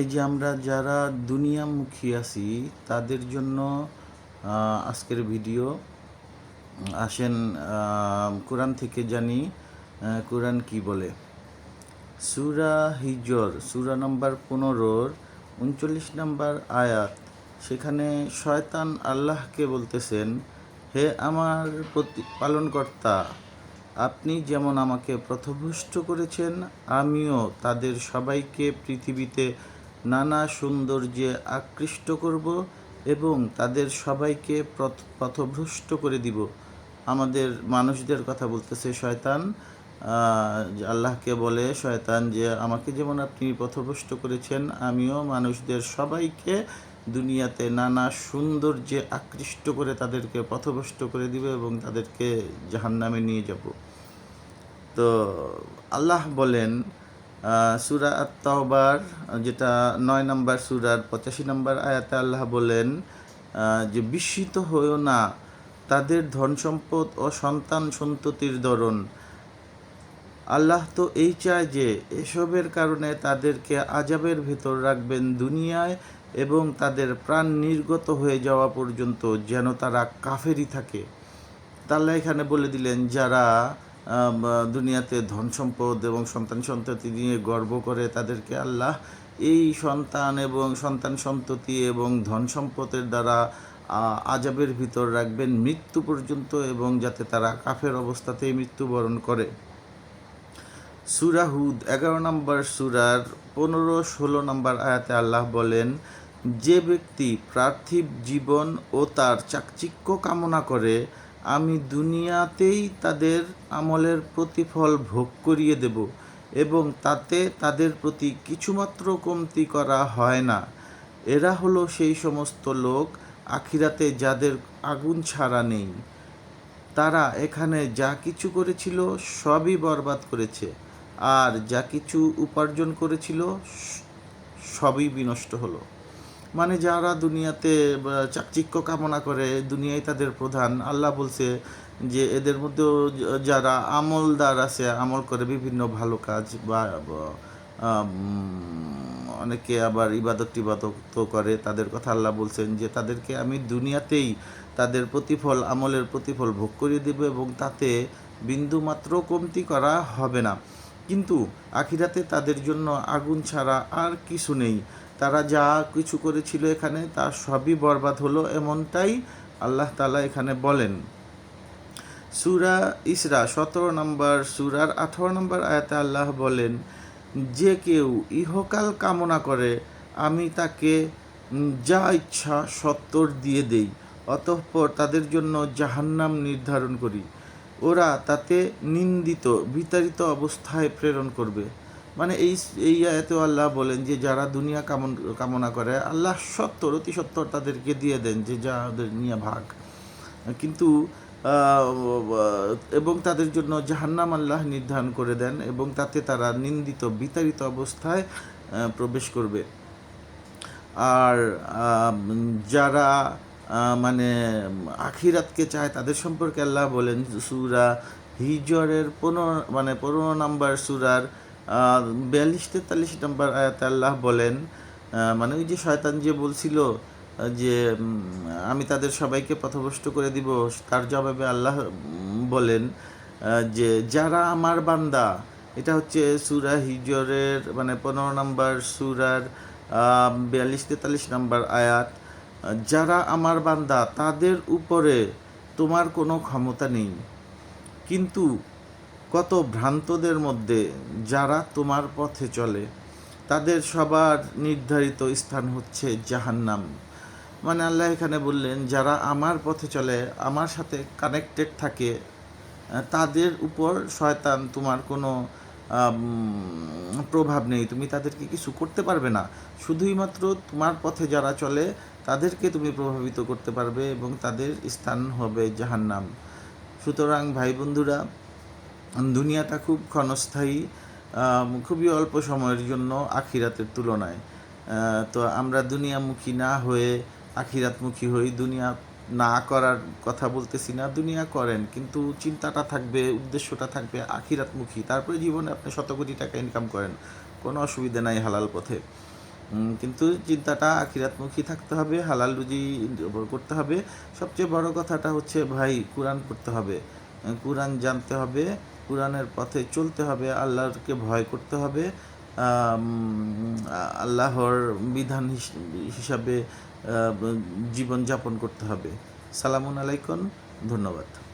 এই যে আমরা যারা দুনিয়ামুখী আছি, তাদের জন্য আজকের ভিডিও, আসেন কোরআন থেকে জানি কোরআন কি বলে? সুরা হিজর, সুরা নম্বর পনেরোর উনচল্লিশ নম্বর আয়াত, সেখানে শয়তান আল্লাহকে বলতেছেন, হে আমার প্রতি, পালনকর্তা, আপনি যেমন আমাকে প্রথভুষ্ট করেছেন, আমিও তাদের সবাইকে পৃথিবীতে নানা সৌন্দর্যে আকৃষ্ট করব এবং তাদের সবাইকে পথভ্রষ্ট করে দিব। আমাদের মানুষদের কথা বলতেছে শয়তান। আল্লাহকে বলে শয়তান যে, আমাকে যেমন আপনি পথভ্রষ্ট করেছেন, আমিও মানুষদের সবাইকে দুনিয়াতে নানা সৌন্দর্যে আকৃষ্ট করে তাদেরকে পথভ্রষ্ট করে দিব এবং তাদেরকে জাহান্নামে নিয়ে যাব। তো আল্লাহ বলেন সুরা আত্মাওবার যেটা নয় নম্বর সুরার পঁচাশি নম্বর আয়াতে আল্লাহ বলেন যে বিস্মিত হয়েও না তাদের ধন সম্পদ ও সন্তান সন্ততির ধরন। আল্লাহ তো এই চায় যে এসবের কারণে তাদেরকে আজাবের ভেতর রাখবেন দুনিয়ায় এবং তাদের প্রাণ নির্গত হয়ে যাওয়া পর্যন্ত যেন তারা কাফেরই থাকে। তাল্লাহ এখানে বলে দিলেন, যারা দুনিয়াতে ধন সম্পদ এবং সন্তান সন্ততি নিয়ে গর্ব করে তাদেরকে আল্লাহ এই সন্তান এবং সন্তান সন্ততি এবং ধন সম্পদের দ্বারা আজাবের ভিতর রাখবেন মৃত্যু পর্যন্ত এবং যাতে তারা কাফের অবস্থাতেই মৃত্যুবরণ করে। সুরাহুদ এগারো নম্বর সুরার পনেরো ষোলো নম্বর আয়াতে আল্লাহ বলেন, যে ব্যক্তি পার্থিব জীবন ও তার চাকচিক্য কামনা করে আমি দুনিয়াতেই তাদের আমলের প্রতিফল ভোগ করিয়ে দেব এবং তাতে তাদের প্রতি কিছুমাত্র কমতি করা হয় না। এরা হলো সেই সমস্ত লোক আখিরাতে যাদের আগুন ছাড়া নেই। তারা এখানে যা কিছু করেছিল সবই বরবাদ করেছে, আর যা কিছু উপার্জন করেছিল সবই বিনষ্ট হলো। মানে যারা দুনিয়াতে চাকচিক্য কামনা করে, দুনিয়ায় তাদের প্রধান, আল্লাহ বলছে যে এদের মধ্যেও যারা আমলদার আছে, আমল করে বিভিন্ন ভালো কাজ, বা অনেকে আবার ইবাদত টিবাদত করে, তাদের কথা আল্লাহ বলছেন যে তাদেরকে আমি দুনিয়াতেই তাদের প্রতিফল, আমলের প্রতিফল ভোগ করিয়ে দেব এবং তাতে বিন্দুমাত্র কমতি করা হবে না। কিন্তু আখিরাতে তাদের জন্য আগুন ছাড়া আর কিছু নেই। তারা যা কিছু করেছিল এখানে, তা সবই বরবাদ হলো এমনটাই আল্লাহ তালা এখানে বলেন। সুরা ইসরা, সতেরো নম্বর সুরার আঠারো নম্বর আয়াতে আল্লাহ বলেন, যে কেউ ইহকাল কামনা করে, আমি তাকে যা ইচ্ছা সত্তর দিয়ে দেই, অতঃপর তাদের জন্য জাহান্নাম নির্ধারণ করি। ওরা তাতে নিন্দিত, বিতাড়িত অবস্থায় প্রেরণ করবে। মানে এই এই আয়াতে আল্লাহ বলেন যে যারা দুনিয়া কামন, কামনা করে, আল্লাহ সত্তর, অতি সত্তর তাদেরকে দিয়ে দেন যে যা ওদের নিয়ে ভাগ। কিন্তু এবং তাদের জন্য জাহান্নাম আল্লাহ নির্ধারণ করে দেন এবং তাতে তারা নিন্দিত, বিতাড়িত অবস্থায় প্রবেশ করবে। আর যারা মানে আখিরাতকে চায় তাদের সম্পর্কে আল্লাহ বলেন সুরা হিজরের পনেরো মানে পনেরো নম্বর সুরার বিয়াল্লিশ তেতাল্লিশ নম্বর আয়াতে আল্লাহ বলেন মানে ওই যে শয়তান যে বলছিল যে আমি তাদের সবাইকে পথভ্রষ্ট করে দিব, তার জবাবে আল্লাহ বলেন যে যারা আমার বান্দা, এটা হচ্ছে সুরা হিজরের মানে পনেরো নম্বর সুরার বিয়াল্লিশ তেতাল্লিশ নম্বর আয়াত, যারা আমার বান্দা, তাদের উপরে তোমার কোনো ক্ষমতা নেই। কিন্তু কত ভ্রান্তদের মধ্যে যারা তোমার পথে চলে, তাদের সবার নির্ধারিত স্থান হচ্ছে জাহান্নাম। মানে আল্লাহ এখানে বললেন, যারা আমার পথে চলে, আমার সাথে কানেক্টেড থাকে তাদের উপর শয়তান তোমার কোনো প্রভাব নেই। তুমি তাদেরকে কিছু করতে পারবে না। শুধুই মাত্র তোমার পথে যারা চলে, তাদেরকে তুমি প্রভাবিত করতে পারবে এবং তাদের স্থান হবে জাহান্নাম। সুতরাং ভাই বন্ধুরা দুনিয়াটা খুব ক্ষণস্থায়ী খুবই অল্প সময়ের জন্য আখিরাতের তুলনায়। তো আমরা দুনিয়ামুখী না হয়ে আখিরাতমুখী হই, দুনিয়া না করার কথা বলতেছি না, দুনিয়া করেন, কিন্তু চিন্তাটা থাকবে, উদ্দেশ্যটা থাকবে আখিরাতমুখী। তারপরে জীবনে আপনি শত কোটি টাকা ইনকাম করেন, কোনো অসুবিধা নাই হালাল পথে। কিন্তু চিন্তাটা আখিরাতমুখী থাকতে হবে, হালাল রুজি করতে হবে। সবচেয়ে বড় কথাটা হচ্ছে, ভাই, কোরআন পড়তে হবে। কোরআন জানতে হবে কোরআনের পথে চলতে হবে, আল্লাহকে ভয় করতে হবে আল্লাহর বিধান হিস- হিসাবে জীবনযাপন করতে হবে। সালামুন আলাইকুম, ধন্যবাদ।